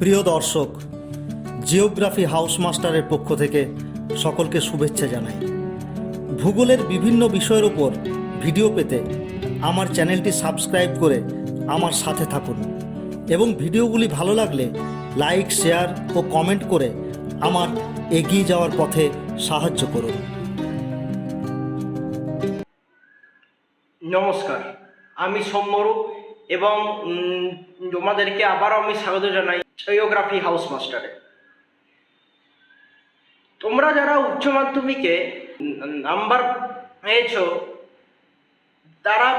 প্রিয় দর্শক, geography house মাস্টারের পক্ষ থেকে সকলকে শুভেচ্ছা জানাই। ভূগোলের বিভিন্ন বিষয়ের উপর ভিডিও পেতে আমার চ্যানেলটি সাবস্ক্রাইব করে আমার সাথে থাকুন এবং ভিডিওগুলি ভালো লাগলে লাইক, শেয়ার ও কমেন্ট করে আমার এগিয়ে যাওয়ার পথে সাহায্য করুন। নমস্কার, আমি সৌম্যরূপ এবং তোমাদেরকে আবারও আমি স্বাগত জানাই। জিওগ্রাফি হাউস মাস্টারে তোমরা যারা উচ্চ মাধ্যমিকে নাম্বার পেয়েছ, তারা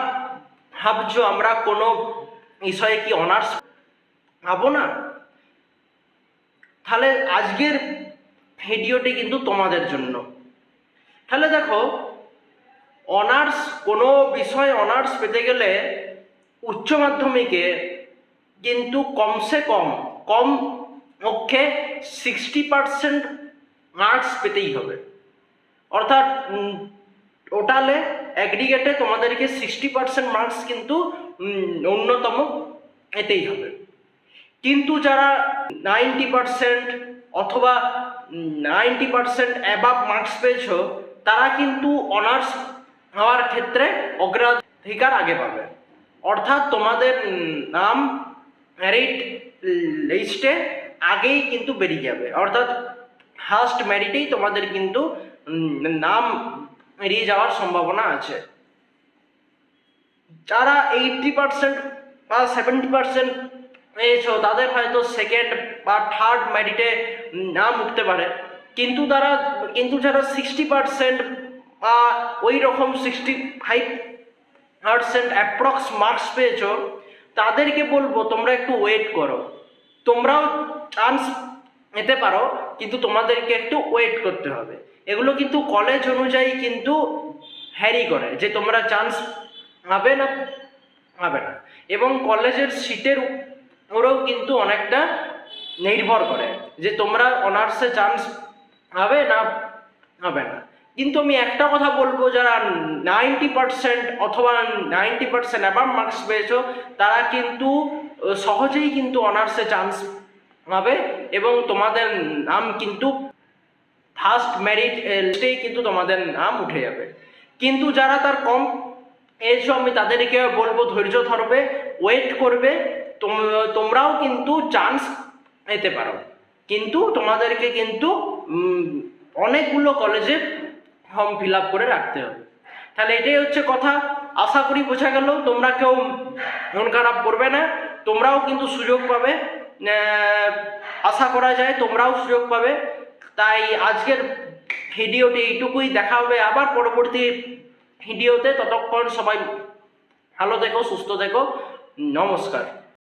ভাবছ আমরা কোনো বিষয়ে কি অনার্স পাবো না? তাহলে আজকের ভিডিওটি কিন্তু তোমাদের জন্য। তাহলে দেখো অনার্স কোনো বিষয় অনার্স পেতে গেলে উচ্চ মাধ্যমিকে কিন্তু কমসে কম কম পক্ষে সিক্সটি পারসেন্ট মার্কস পেতেই হবে। অর্থাৎ টোটালে অ্যাগ্রিগেটে তোমাদেরকে সিক্সটি পারসেন্ট মার্কস কিন্তু উম, ন্যূনতম পেতেই হবে। কিন্তু যারা নাইনটি পারসেন্ট অথবা নাইনটি পারসেন্ট অ্যাবাভ মার্কস পেয়েছ তারা কিন্তু অনার্স হওয়ার ক্ষেত্রে অগ্রাধিকার আগে পাবে। অর্থাৎ তোমাদের নাম মেরিট লিস্টে আগেই কিন্তু বেরিয়ে যাবে। অর্থাৎ ফার্স্ট মেরিটেই তোমাদের কিন্তু নাম বেরিয়ে যাওয়ার সম্ভাবনা আছে। যারা এইটটি পার্সেন্ট বা সেভেন্টি পার্সেন্ট পেয়েছ, তাদের হয়তো সেকেন্ড বা থার্ড মেরিটে নাম উঠতে পারে। কিন্তু তারা, কিন্তু যারা সিক্সটি পার্সেন্ট বা ওই রকম sixty five percent approx marks পেয়েছ তাদেরকে বলব, তোমরা একটু ওয়েট করো। তোমরাও চান্স পেতে পারো, কিন্তু তোমাদেরকে একটু ওয়েট করতে হবে। এগুলো কিন্তু কলেজ অনুযায়ী কিন্তু হ্যারি করে, যে তোমরা চান্স পাবে না পাবে না। এবং কলেজের সিটের উপরেও কিন্তু অনেকটা নির্ভর করে, যে তোমরা অনার্সে চান্স পাবে না হবে না। কিন্তু আমি একটা কথা বলব, যারা নাইনটি পার্সেন্ট অথবা নাইনটি পার্সেন্ট অ্যাবাভ মার্কস পেয়েছ, তারা কিন্তু সহজেই কিন্তু অনার্সে চান্স পাবে এবং তোমাদের নাম কিন্তু ফার্স্ট মেরিট লিস্টেই কিন্তু তোমাদের নাম উঠে যাবে। কিন্তু যারা তার কম এজও আমি তাদেরকে বলব, ধৈর্য ধরবে ওয়েট করবে, তোম- তোমরাও কিন্তু চান্স পেতে পারো। কিন্তু তোমাদেরকে কিন্তু অনেকগুলো কলেজে ফর্ম ফিল আপ করে রাখতে হবে। তাহলে এটাই হচ্ছে কথা। আশা করি বোঝা গেল, তোমরা কেউ মন খারাপ করবে না, তোমরাও কিন্তু সুযোগ পাবে। আশা করা যায় তোমরাও সুযোগ পাবে। তাই আজকের ভিডিওটি এইটুকুই, দেখা হবে আবার পরবর্তী ভিডিওতে। ততক্ষণ সবাই ভালো থেকো, সুস্থ থেকো। নমস্কার।